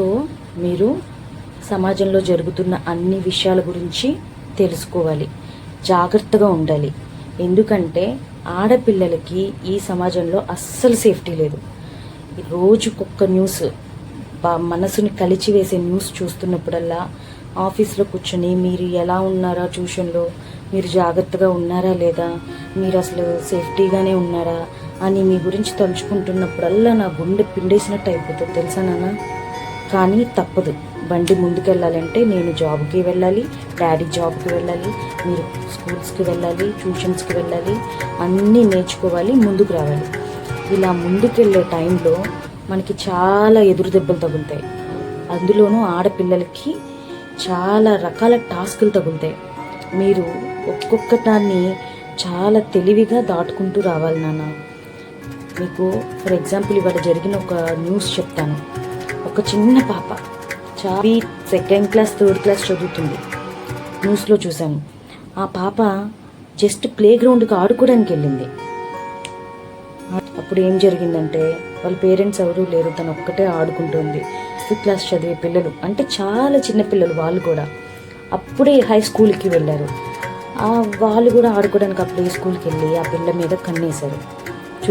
So మీరు సమాజంలో జరుగుతున్న అన్ని విషయాల గురించి తెలుసుకోవాలి. జాగ్రత్తగా ఉండాలి. ఎందుకంటే ఆడపిల్లలకి ఈ సమాజంలో అస్సలు సేఫ్టీ లేదు. రోజుకొక్క న్యూస్ బా- మనసుని కలిచివేసే న్యూస్ చూస్తున్నప్పుడల్లా ఆఫీస్లో కూర్చొని మీరు ఎలా ఉన్నారా ట్యూషన్లో? మీరు జాగ్రత్తగా ఉన్నారా లేదా? మీరు అసలు సేఫ్టీగానే ఉన్నారా? అని మీ గురించి తలుచుకుంటున్నప్పుడల్లా నా గుండె పిండేసినట్టు అయిపోతుంది. తెలుసా నాన్న? కానీ తప్పదు. బండి ముందుకెళ్ళాలంటే నేను జాబ్కి వెళ్ళాలి డాడీ జాబ్కి వెళ్ళాలి మీరు స్కూల్స్కి వెళ్ళాలి ట్యూషన్స్కి వెళ్ళాలి అన్నీ నేర్చుకోవాలి ముందుకు రావాలి. ఇలా ముందుకెళ్ళే టైంలో మనకి చాలా ఎదురు దెబ్బలు తగులుతాయి. అందులోనూ ఆడపిల్లలకి చాలా రకాల టాస్కులు తగులుతాయి. మీరు ఒక్కొక్క దాన్ని చాలా తెలివిగా దాటుకుంటూ రావాలి నాన్న. మీకు ఫర్ ఎగ్జాంపుల్ ఇవాళ జరిగిన ఒక న్యూస్ చెప్తాను. ఒక చిన్న పాప. Chhavi second class third class చదువుతుంది. న్యూస్లో చూశాను. ఆ పాప జస్ట్ ప్లే గ్రౌండ్కి ఆడుకోవడానికి వెళ్ళింది. అప్పుడు ఏం జరిగిందంటే వాళ్ళ పేరెంట్స్ ఎవరూ లేరు. తను ఒక్కటే ఆడుకుంటుంది. ఫిఫ్త్ క్లాస్ చదివే పిల్లలు. అంటే చాలా చిన్న పిల్లలు వాళ్ళు కూడా. అప్పుడే హై స్కూల్కి వెళ్ళారు. వాళ్ళు కూడా ఆడుకోవడానికి అప్పుడే స్కూల్కి వెళ్ళి ఆ పిల్ల మీద కన్నేశారు.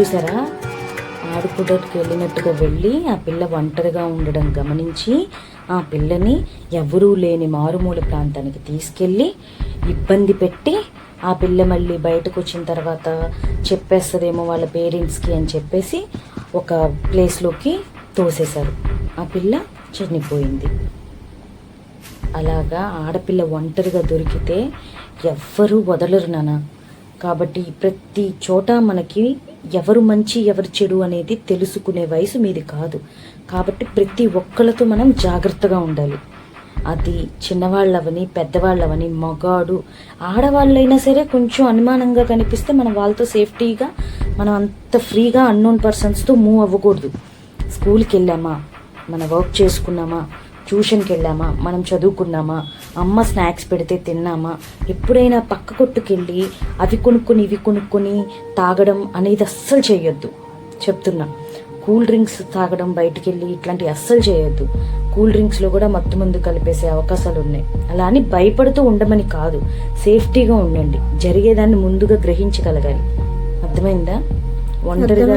చూసారా ఆడుకోవడానికి వెళ్ళినట్టుగా వెళ్ళి ఆ పిల్ల ఒంటరిగా ఉండడం గమనించి ఆ పిల్లని ఎవరూ లేని మారుమూల ప్రాంతానికి తీసుకెళ్ళి ఇబ్బంది పెట్టి ఆ పిల్ల మళ్ళీ బయటకు వచ్చిన తర్వాత చెప్పేస్తుందేమో వాళ్ళ పేరెంట్స్కి అని చెప్పేసి ఒక ప్లేస్లోకి తోసేశారు. ఆ పిల్ల చనిపోయింది. అలాగా ఆడపిల్ల ఒంటరిగా దొరికితే ఎవ్వరూ వదలరు నాన్న. కాబట్టి ప్రతి చోట మనకి ఎవరు మంచి ఎవరు చెడు అనేది తెలుసుకునే వయసు మీది కాదు. కాబట్టి ప్రతి ఒక్కళ్ళతో మనం జాగ్రత్తగా ఉండాలి. అది చిన్నవాళ్ళవని పెద్దవాళ్ళవని మగాడు ఆడవాళ్ళైనా సరే కొంచెం అనుమానంగా కనిపిస్తే మనం వాళ్ళతో సేఫ్టీగా మనం అంత ఫ్రీగా అన్నోన్ పర్సన్స్తో మూవ్ అవ్వకూడదు. స్కూల్కి వెళ్ళామా మన వర్క్ చేసుకున్నామా? ట్యూషన్కి వెళ్ళామా మనం చదువుకున్నామా? అమ్మ స్నాక్స్ పెడితే తిన్నామా? ఎప్పుడైనా పక్క కొట్టుకెళ్ళి అవి కొనుక్కొని ఇవి కొనుక్కొని తాగడం అనేది అస్సలు చేయొద్దు. చెప్తున్నా. కూల్ డ్రింక్స్ తాగడం బయటికి వెళ్ళి ఇట్లాంటివి అస్సలు చేయొద్దు. కూల్ డ్రింక్స్లో కూడా మత్తు మందు కలిపేసే అవకాశాలు ఉన్నాయి అలా అని భయపడుతూ ఉండమని కాదు. సేఫ్టీగా ఉండండి. జరిగేదాన్ని ముందుగా గ్రహించగలగాలి. అర్థమైందా? ఒంటరిగా.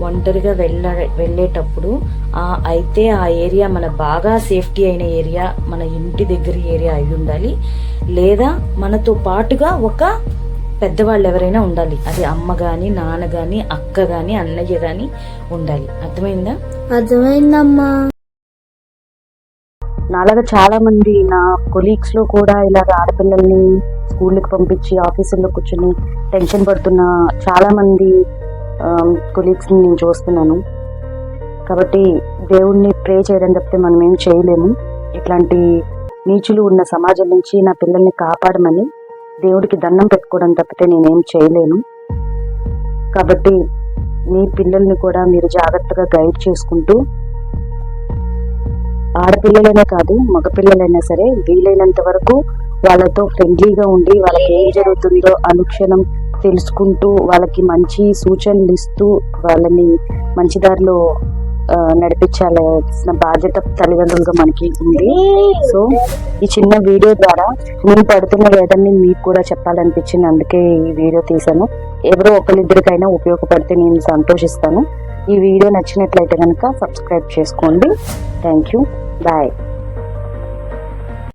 ఒంటరిగా వెళ్ళ వెళ్ళేటప్పుడు ఆ అయితే ఆ ఏరియా మన బాగా సేఫ్టీ అయిన ఏరియా మన ఇంటి దగ్గర ఏరియా అయి ఉండాలి. లేదా మనతో పాటుగా ఒక పెద్దవాళ్ళు ఎవరైనా ఉండాలి. అది అమ్మ కానీ నాన్న కానీ అక్క కానీ అన్నయ్య కానీ ఉండాలి. అర్థమైందా? అర్థమైందమ్మా. నాలాగా చాలా మంది నా కొలీగ్స్లో కూడా ఇలాగ ఆడపిల్లల్ని స్కూల్కి పంపించి ఆఫీసుల్లో కూర్చొని టెన్షన్ పడుతున్న చాలా మంది కొలీగ్స్ని నేను చూస్తున్నాను. కాబట్టి దేవుణ్ణి ప్రే చేయడం తప్పితే మనం ఏం చేయలేము. ఇట్లాంటి నీచులు ఉన్న సమాజం నుంచి నా పిల్లల్ని కాపాడమని దేవుడికి దండం పెట్టుకోవడం తప్పితే నేనేం చేయలేను. కాబట్టి మీ పిల్లల్ని కూడా మీరు జాగ్రత్తగా గైడ్ చేసుకుంటూ ఆడపిల్లలనే కాదు మగపిల్లలైనా సరే వీలైనంత వరకు వాళ్ళతో ఫ్రెండ్లీగా ఉండి వాళ్ళకి ఏం జరుగుతుందో అనుక్షణం తెలుసుకుంటూ వాళ్ళకి మంచి సూచనలు ఇస్తూ వాళ్ళని మంచి దారిలో నడిపించాల్సిన బాధ్యత తల్లిదండ్రులుగా మనకి ఉంది. సో ఈ చిన్న వీడియో ద్వారా నేను పడుతున్న వేదన్ని మీకు కూడా చెప్పాలనిపించింది. అందుకే ఈ వీడియో తీశాను. ఎవరో ఒకరిద్దరికైనా ఉపయోగపడితే నేను సంతోషిస్తాను. ఈ వీడియో నచ్చినట్లయితే కనుక సబ్స్క్రైబ్ చేసుకోండి. Thank you. బాయ్.